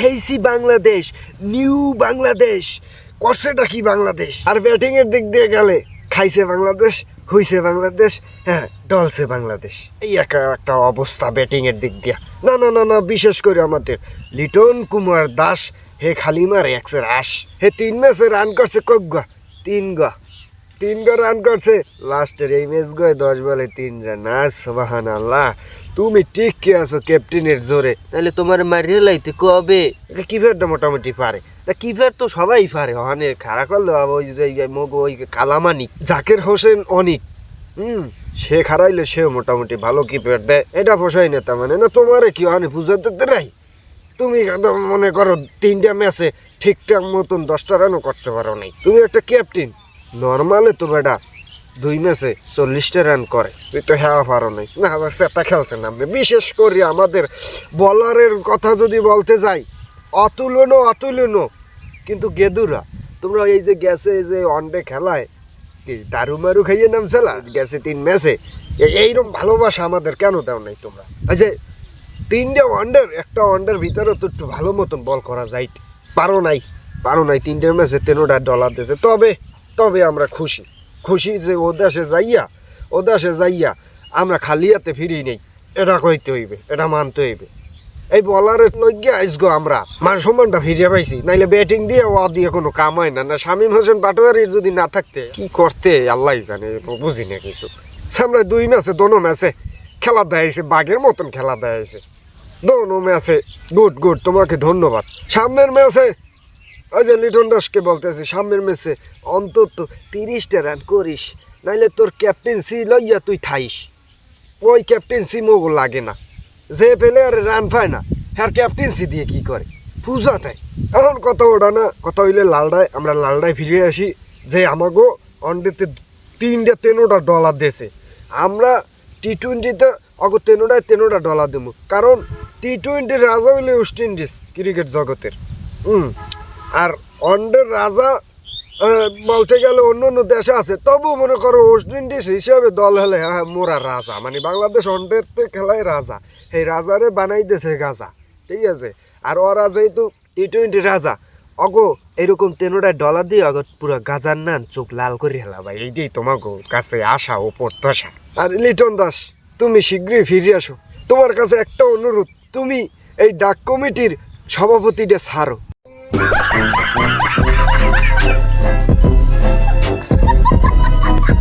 খেয়েছি বাংলাদেশ, নিউ বাংলাদেশ। করছেটা কি বাংলাদেশ? আর ব্যাটিং এর দিক দিয়ে গেলে খাইছে বাংলাদেশ, হইছে বাংলাদেশ হ্যাঁ ডলছে বাংলাদেশ। এই একটা একটা অবস্থা ব্যাটিং এর দিক দিয়া। না না না না, বিশেষ করে আমাদের। লিটন কুমার দাস, হে খালি মারে একশো আশ হে তিন ম্যাচে রান করছে কগ্গা তিন গা। তিন গো রান করছে। লাস্টের এই ম্যাচ গয়ে দশ বলে তিন রান। আর সোবাহান আল্লাহ তুমি ঠিক কে আছো, ক্যাপ্টেনের জোরে। তাহলে তোমার মারিয়ে লাইতে কবে? কিপারটা মোটামুটি পারে? তা কিপার তো সবাই পারে। ওখানে খারাপ করল ওই যে মগ, ওই কালামানি। জাকির হোসেন অনিক। হুম, সে খারাইলে সে মোটামুটি ভালো কিপার দেয় এটা পোষাই না তার মানে। না, তোমারে কি ওখানে বুঝাতে দেয় তুমি মনে করো তিনটা ম্যাচে ঠিকঠাক মতন দশটা রানও করতে পারো নাই? তুমি একটা ক্যাপ্টেন। নর্মালে তো বেটা দুই ম্যাচে চল্লিশটা রান করে। তুই তো হ্যাঁ পারো নাই। না সেটা খেলছে না। বিশেষ করে আমাদের বলারের কথা যদি বলতে যাই অতুলনো অতুলনো কিন্তু গেদুরা, তোমরা এই যে গ্যাসে যে ওয়ানডে খেলায়, কি দারু মারু খাইয়ে নামছিলা গেছে তিন ম্যাচে। এইরকম ভালোবাসা আমাদের কেন দাও নাই তোমরা? যে তিনটে ওয়ান্ডার একটা ওয়ান্ডার ভিতরে তো একটু ভালো মতন বল করা যায়। পারো নাই পারো নাই। তিনটে ম্যাচে তেনোটা ডলার দিয়েছে। তবে তবে আমরা খুশি। খুশি যে ও দেশে যাইয়া ও দেশে যাইয়া আমরা খালি হাতে ফিরি নেই। এটা কইতে হইবে, এটা মানতে হইবে। এই বলারের লইগে আইসগো আমরা, মান সম্মানটা ফিরিয়ে পাইছি। নাইলে ব্যাটিং দিয়ে ও দিয়ে কোনো কাম হয় না। না শামীম হোসেন পাটোয়ারি যদি না থাকতে, কি করতে? আল্লাহ জানে বুঝি না কিছু। সামনে দুই ম্যাচে, দোনো ম্যাচে খেলা দেয়াইছে, বাঘের মতন খেলা দেয়াইছে। দোনো ম্যাচে, গুড গুড, তোমাকে ধন্যবাদ। সামনের ম্যাচে ওই যে লিটন দাসকে বলতেছি সামনের ম্যাচে অন্তত তিরিশটা রান করিস, নাইলে তোর ক্যাপ্টেন্সি লইয়া তুই থাইস। ওই ক্যাপ্টেন্সি মোগো লাগে না। যে প্লেয়ার রান পায় না, হ্যার ক্যাপ্টেন্সি দিয়ে কি করে? পূজা দেয় এখন কথা ওটা না, কথা হইলে লালডায়, আমরা লালডায় ফিরে আসি, যে আমাগো ওয়ানডেতে তিনটা তেনোটা ডলার দেশে আমরা টি টোয়েন্টিতে অগ তেনোটায় তেনোটা ডলার দেবো। কারণ টি টোয়েন্টির রাজা হইলে ওয়েস্ট ইন্ডিজ ক্রিকেট জগতের। হুম। আর ওয়ানডের রাজা বলতে গেলে অন্য অন্য দেশে আছে। তবু মনে করো ওয়েস্ট ইন্ডিজ হিসাবে দল হলে হ্যাঁ মোরা রাজা। মানে বাংলাদেশ ওয়ানডেতে খেলায় রাজা। এই রাজারে বানাই দেছে গাজা। ঠিক আছে? আর ওরা যেহেতু টি টোয়েন্টি রাজা, অগো, এরকম তেনোটা ডলার দিয়ে অগো পুরো গাজার নান চোখ লাল করে হেলা ভাই। এইটাই তোমাকে কাছে আশা ও প্রত্যাশা। আর লিটন দাস, তুমি শীঘ্রই ফিরে আসো। তোমার কাছে একটা অনুরোধ, তুমি এই ডাক কমিটির সভাপতিটা ছাড়ো। Thank you.